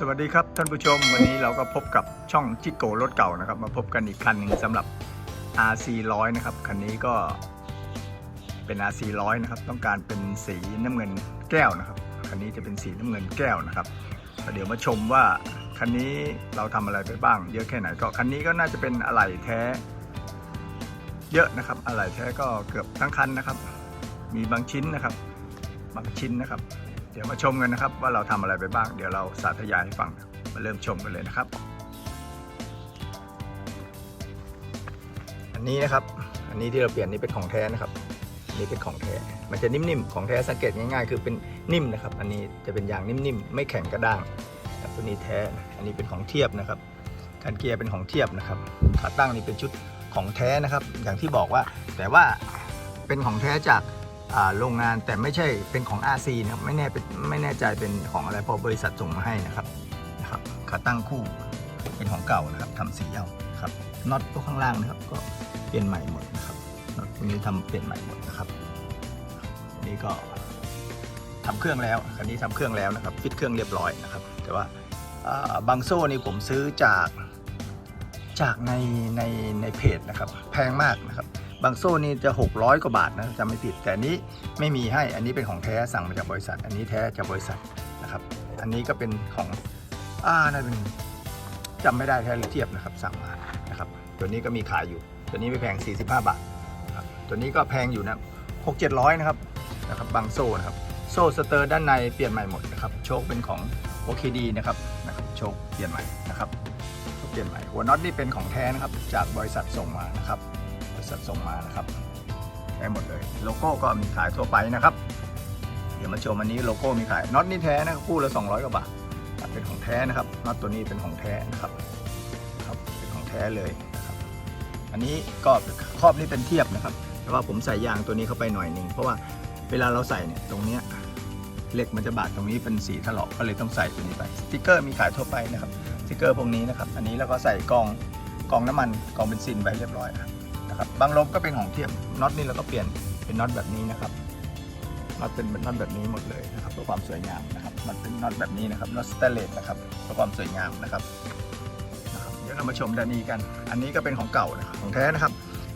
สวัสดีครับท่านผู้ชมวันนี้เราก็พบกับช่องจิโกรถเก่านะครับ มาพบกันอีกคันหนึ่งสำหรับ RC 100นะครับคันนี้ก็เป็น RC 100นะครับต้องการเป็นสีน้ำเงินแก้วนะครับคันนี้จะเป็นสีน้ำเงินแก้วนะครับเดี๋ยวมาชมว่าคันนี้เราทำอะไรไปบ้าง เยอะแค่ไหนก็คันนี้ก็น่าจะเป็นอะไหล่แท้ เยอะนะครับอะไหล่แท้ก็เกือบทั้งคันนะครับ มีบางชิ้นนะครับ บางชิ้นนะครับ เดี๋ยวมาชมกันนะครับ ว่าเราทำอะไรไปบ้าง เดี๋ยวเราสาธยายให้ฟัง มาเริ่มชมกันเลยนะครับ อันนี้นะครับ อันนี้ที่เราเปลี่ยนนี่เป็นของแท้นะครับนนี้เป็นของแท้ มันจะนิ่มๆ ของแท้สังเกตง่ายๆ คือเป็นนิ่มนะครับ อันนี้จะเป็นยางนิ่มๆ ไม่แข็งกระด้างแต่ตัวนี้แท้ อันนี้เป็นของเทียบนะครับการเกียร์เป็นของเทียบนะครับ ขาตั้งนี่เป็นชุดของแท้นะครับ อย่างที่บอกว่า แต่ว่าเป็นของแท้จาก โรงงานแต่ไม่ใช่เป็นของ RC นะครับไม่แน่เป็นไม่แน่ใจเป็นของอะไรเพราะบริษัทส่งมาให้นะครับนะครับขาตั้งคู่เป็นของเก่านะครับทำสีเอาครับน็อตตัวข้างล่างนะครับ ก็เปลี่ยนใหม่หมดนะครับน็อตพวกนี้ทำเปลี่ยนใหม่หมดนะครับนนี้ก็ทำเครื่องแล้วคันนี้ทำเครื่องแล้วนะครับฟิตเครื่องเรียบร้อยนะครับ แต่ว่าบางโซ่นี่ผมซื้อจากจากในในในเพจนะครับ แพงมากนะครับ บางโซ่นี่จะ 600 กว่าบาทนะจำไม่ผิด แต่นี้ไม่มีให้อันนี้เป็นของแท้สั่งมาจากบริษัท อันนี้แท้จากบริษัทนะครับ อันนี้ก็เป็นของอ่าน่าเป็นจำไม่ได้แท้หรือเทียบนะครับสั่งมานะครับ ตัวนี้ก็มีขายอยู่ ตัวนี้ไม่แพง 45 บาทนะครับตัวนี้ก็แพงอยู่นะ6 700 นะครับนะครับบางโซ่นะครับโซ่สเตอร์ด้านในเปลี่ยนใหม่หมดนะครับโชคเป็นของ OKD นะครับนะครับโชคเปลี่ยนใหม่นะครับโชคเปลี่ยนใหม่หัวน็อตนี่เป็นของแท้นะครับจากบริษัทส่งมานะครับ ษัทส่งมานะครับแท้หมดเลย โลโก้ก็มีขายทั่วไปนะครับ เดี๋ยวมาชมอันนี้โลโก้มีขายน็อตนี่แท้นะครับคู่ละ200กว่าบาทเป็นของแท้นะครับน็อตตัวนี้เป็นของแท้นะครับครับเป็นของแท้เลยนะครับอันนี้ก็ครอบนี่เป็นเทียบนะครับ แต่ว่าผมใส่ยางตัวนี้เข้าไปหน่อยหนึ่งเพราะว่าเวลาเราใส่เนี่ยตรงเนี้ยเหล็กมันจะบาดตรงนี้เป็นสีถลอกก็เลยต้องใส่ตัวนี้ไปสติกเกอร์มีขายทั่วไปนะครับสติกเกอร์พวกนี้นะครับ อันนี้แล้วก็ใส่กองกองน้ำมันกองเบนซินไว้เรียบร้อยครับ นะครับบางลมก็เป็นของเทียมน็อตนี่เราก็เปลี่ยนเป็นน็อตแบบนี้นะครับน็อตเป็นน็อตแบบนี้หมดเลยนะครับเพื่อความสวยงามนะครับมันเป็นน็อตแบบนี้นะครับน็อตสเตเลสนะครับเพื่อความสวยงามนะครับเดี๋ยวเรามาชมด้านนี้กัน อันนี้ก็เป็นของเก่านะของแท้นะครับ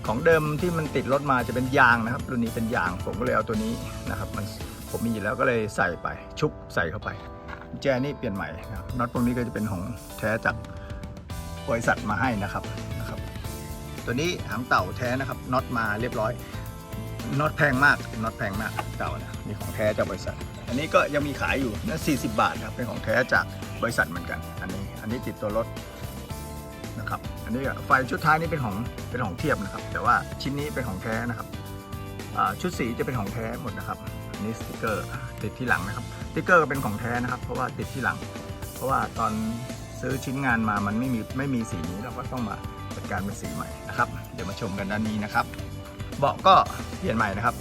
ของเดิมที่มันติดรถมาจะเป็นยางนะครับรุ่นนี้เป็นยางผมก็เลยเอาตัวนี้นะครับมันผมมีอยู่แล้วก็เลยใส่ไปชุบใส่เข้าไปแจนี่เปลี่ยนใหม่นะครับน็อตพวกนี้ก็จะเป็นของแท้จากบริษัทมาให้นะครับ ตัวนี้หางเต่าแท้นะครับน็อตมาเรียบร้อยน็อตแพงมากน็อตแพงมากเต่านะมีของแท้จากบริษัท อันนี้ก็ยังมีขายอยู่นะ40 บาทครับเป็นของแท้จากบริษัทเหมือนกัน อันนี้อันนี้ติดตัวรถนะครับอันนี้ไฟชุดท้ายนี่เป็นของเป็นของเทียบนะครับ แต่ว่าชิ้นนี้เป็นของแท้นะครับชุดสีจะเป็นของแท้หมดนะครับอันนี้สติกเกอร์ติดที่หลังนะครับสติกเกอร์ก็เป็นของแท้นะครับ เพราะว่าติดที่หลัง เพราะว่าตอนซื้อชิ้นงานมามันไม่มีไม่มีสีนี้เราก็ต้องมา จัดการเป็นสีใหม่นะครับ เดี๋ยวมาชมกันด้านนี้นะครับ เบาะก็เปลี่ยนใหม่นะครับ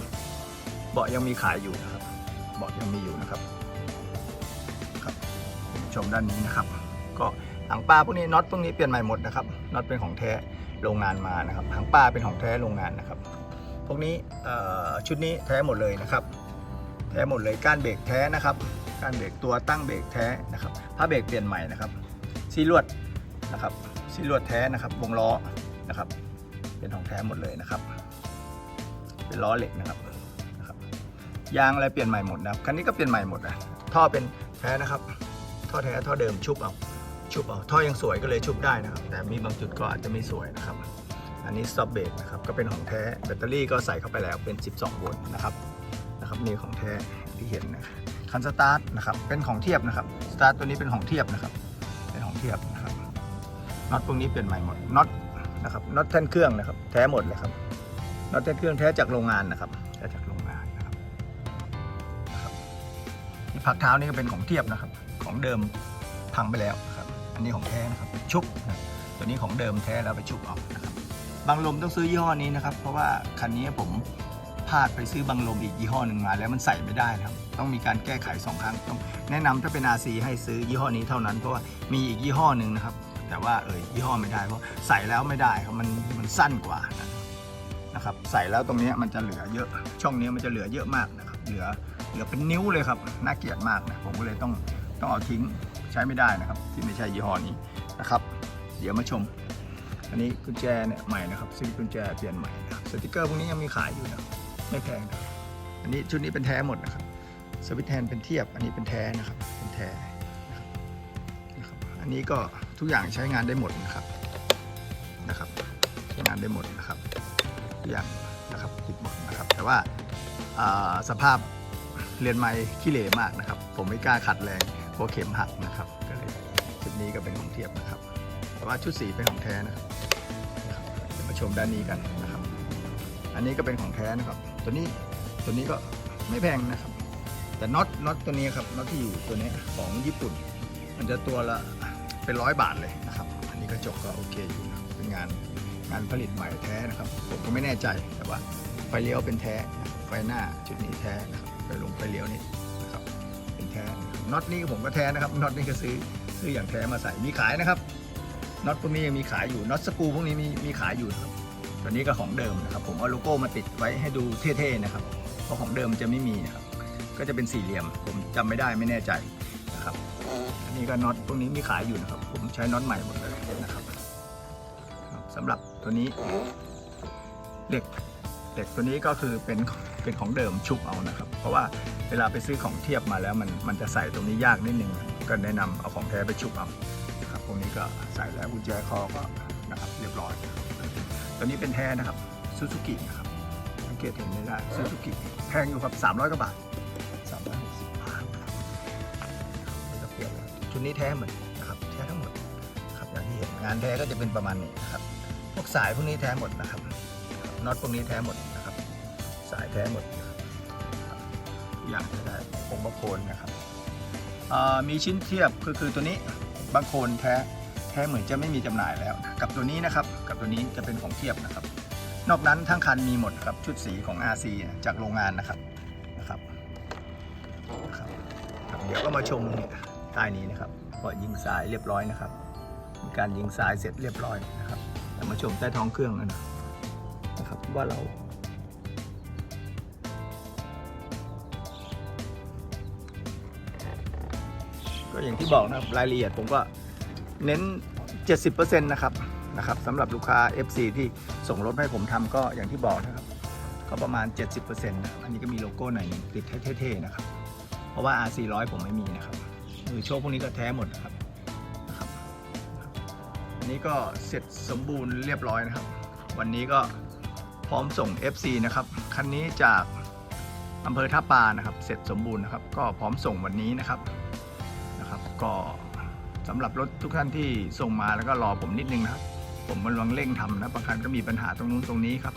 เบาะยังมีขายอยู่นะครับ เบาะยังมีอยู่นะครับครับชมด้านนี้นะครับ ก็หางปลาพวกนี้น็อตพวกนี้เปลี่ยนใหม่หมดนะครับ น็อตเป็นของแท้โรงงานมานะครับ หางปลาเป็นของแท้โรงงานนะครับ พวกนี้ชุดนี้แท้หมดเลยนะครับ แท้หมดเลยก้านเบรกแท้นะครับก้านเบรกตัวตั้งเบรกแท้นะครับผ้าเบรกเปลี่ยนใหม่นะครับซีลวดนะครับ ซีลวดแท้นะครับ วงล้อนะครับ เป็นของแท้หมดเลยนะครับ เป็นล้อเหล็กนะครับนะครับ ยางอะไรเปลี่ยนใหม่หมดนะครับคันนี้ก็เปลี่ยนใหม่หมดนะท่อเป็นแท้นะครับ ท่อแท้ท่อเดิมชุบเอาชุบเอาท่อยังสวยก็เลยชุบได้นะครับ แต่มีบางจุดก็อาจจะไม่สวยนะครับ อันนี้สต็อปเบรกนะครับก็เป็นของแท้แบตเตอรี่ก็ใส่เข้าไปแล้วเป็น 12 โวลต์นะครับนะครับนี่ของแท้ที่เห็นนะคันสตาร์ทนะครับเป็นของเทียบนะครับสตาร์ทตัวนี้เป็นของเทียบนะครับ เป็นของเทียบ น็อตพวกนี้เปลี่ยนใหม่หมดน็อตนะครับน็อตแท่นเครื่องนะครับ แท้หมดเลยครับน็อตแท่นเครื่องแท้จากโรงงานนะครับแท้จากโรงงานนะครับนะครับนี่พักเท้านี่ก็เป็นของเทียบนะครับ ของเดิมพังไปแล้วนะครับ อันนี้ของแท้นะครับชุบนะตัวนี้ของเดิมแท้แล้วไปชุบเอานะครับบางลมต้องซื้อยี่ห้อนี้นะครับ เพราะว่าคันนี้ผมพลาดไปซื้อบางลมอีกยี่ห้อหนึ่งมา แล้วมันใส่ไม่ได้นะครับ ต้องมีการแก้ไขสองครั้งต้องแนะนำถ้าเป็น RC ให้ซื้อยี่ห้อนี้เท่านั้น เพราะว่ามีอีกยี่ห้อหนึ่งนะครับ แต่ว่าเออยี่ห้อไม่ได้เพราะใส่แล้วไม่ได้ครับมันมันสั้นกว่านะครับใส่แล้วตรงนี้มันจะเหลือเยอะ ช่องนี้มันจะเหลือเยอะมากนะครับเหลือเหลือเป็นนิ้วเลยครับน่าเกลียดมากนะผมก็เลยต้องต้องเอาทิ้งใช้ไม่ได้นะครับ ที่ไม่ใช่ยี่ห้อนี้นะครับ เดี๋ยวมาชม อันนี้กุญแจเนี่ยใหม่นะครับซื้อกุญแจเปลี่ยนใหม่นะสติกเกอร์พวกนี้ยังมีขายอยู่นะไม่แพงนะอันนี้ชุดนี้เป็นแท้หมดนะครับสวิตแฮนเป็นเทียบอันนี้เป็นแท้นะครับเป็นแท้นะครับอันนี้ก็ ทุกอย่างใช้งานได้หมดนะครับนะครับใช้งานได้หมดนะครับทุกอย่างนะครับติดหมดนะครับ แต่ว่าสภาพเรียนไม้ขี้เหร่มากนะครับ ผมไม่กล้าขัดแรงเพราะเข็มหักนะครับ ก็เลยชุดนี้ก็เป็นของเทียบนะครับ แต่ว่าชุดสีเป็นของแท้นะครับมาชมด้านนี้กันนะครับ อันนี้ก็เป็นของแท้นะครับ ตัวนี้ตัวนี้ก็ไม่แพงนะครับ แต่น็อตน็อตตัวนี้ครับน็อตที่อยู่ตัวนี้ของญี่ปุ่น มันจะตัวละ เป็นร้อยบาทเลยนะครับ อันนี้กระจกก็โอเคอยู่นะเป็นงานงานผลิตใหม่แท้นะครับ ผมก็ไม่แน่ใจแต่ว่าไฟเลี้ยวเป็นแท้ ไฟหน้าจุดนี้แท้นะครับไฟลงไฟเลี้ยวนี่นะครับเป็นแท้น็อตนี้ผมก็แท้นะครับน็อตนี้ก็ซื้อซื้ออย่างแท้มาใส่มีขายนะครับน็อตพวกนี้ยังมีขายอยู่น็อตสกูพวกนี้มีมีขายอยู่นะครับตัวนี้ก็ของเดิมนะครับ ผมเอาโลโก้มาติดไว้ให้ดูเท่ๆนะครับเพราะของเดิมจะไม่มีนะครับก็จะเป็นสี่เหลี่ยมผมจำไม่ได้ไม่แน่ใจ อันนี้ก็น็อตพวกนี้มีขายอยู่นะครับ ผมใช้น็อตใหม่หมดเลยนะครับสำหรับตัวนี้เหล็กเหล็กตัวนี้ก็คือเป็นเป็นของเดิมชุบเอานะครับ เพราะว่าเวลาไปซื้อของเทียบมาแล้วมันมันจะใส่ตรงนี้ยากนิดนึงก็แนะนำเอาของแท้ไปชุบเอานะครับพวกนี้ก็ใส่แล้วกุญแจคอก็นะครับเรียบร้อยตัวนี้เป็นแท้นะครับซูซูกินะครับสังเกตเห็นไม่ได้ซูซูกิแพงอยู่ครับ300กว่าบาท ชุดนี้แท้หมดนะครับแท้ทั้งหมดครับอย่างที่เห็นงานแท้ก็จะเป็นประมาณนี้นะครับพวกสายพวกนี้แท้หมดนะครับน็อตพวกนี้แท้หมดนะครับ สายแท้หมดอย่างจะได้องค์ประโคนนะครับมีชิ้นเทียบก็คือตัวนี้บางโคนแท้แท้เหมือนจะไม่มีจำหน่ายแล้ว กับตัวนี้นะครับ กับตัวนี้จะเป็นของเทียบนะครับ นอกนั้นทั้งคันมีหมดครับชุดสีของ RC จากโรงงานนะครับนะครับรบเดี๋ยวก็มาชมนี่ ใต้นี้นะครับพอยิงสายเรียบร้อยนะครับ มีการยิงสายเสร็จเรียบร้อยนะครับเดี๋ยวมาชมใต้ท้องเครื่องกันนะครับว่าเราก็อย่างที่บอกนะครับรายละเอียดผมก็เน้น 70%นะครับนะครับสำหรับลูกค้า FC ที่ส่งรถให้ผมทำก็อย่างที่บอกนะครับ ก็ประมาณ 70%นะครับอันนี้ก็มีโลโก้หน่อยติดเท่ๆนะครับ เพราะว่า R400 ผมไม่มีนะครับ มือโชคพวกนี้ก็แท้หมดนะครับอันนี้ก็เสร็จสมบูรณ์เรียบร้อยนะครับ วันนี้ก็พร้อมส่ง FC นะครับคันนี้จากอำเภอท่าปานะครับ เสร็จสมบูรณ์นะครับ ก็พร้อมส่งวันนี้นะครับนะครับ ก็สำหรับรถทุกท่านที่ส่งมาแล้วก็รอผมนิดนึงนะครับ ผมกำลังเร่งทำนะบางคันก็มีปัญหาตรงนู้นตรงนี้ครับ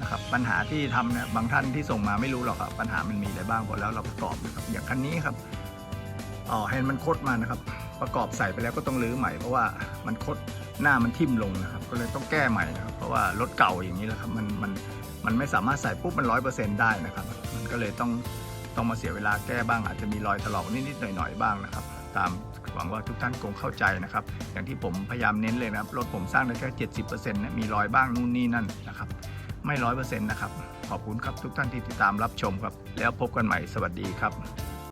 นะครับปัญหาที่ทำเนี่ยบางท่านที่ส่งมาไม่รู้หรอกครับปัญหามันมีอะไรบ้างพอแล้วเราประกอบนะครับอย่างคันนี้ครับ อ๋อแฮนด์มันคดมานะครับ ประกอบใส่ไปแล้วก็ต้องรื้อใหม่เพราะว่ามันคดหน้ามันทิ่มลงนะครับ ก็เลยต้องแก้ใหม่นะครับ เพราะว่ารถเก่าอย่างนี้แหละครับมันมันมันไม่สามารถใส่ปุ๊บมันร้อยเปอร์เซ็นต์ได้นะครับ มันก็เลยต้องต้องมาเสียเวลาแก้บ้าง อาจจะมีรอยถลอกนิดๆหน่อยๆบ้างนะครับ ตามหวังว่าทุกท่านคงเข้าใจนะครับ อย่างที่ผมพยายามเน้นเลยนะครับรถผมสร้างได้แค่70%นะมีรอยบ้างนู่นนี่นั่นนะครับ ไม่ร้อยเปอร์เซ็นต์นะครับขอบคุณครับทุกท่านที่ติดตามรับชมครับ แล้วพบกันใหม่สวัสดีครับ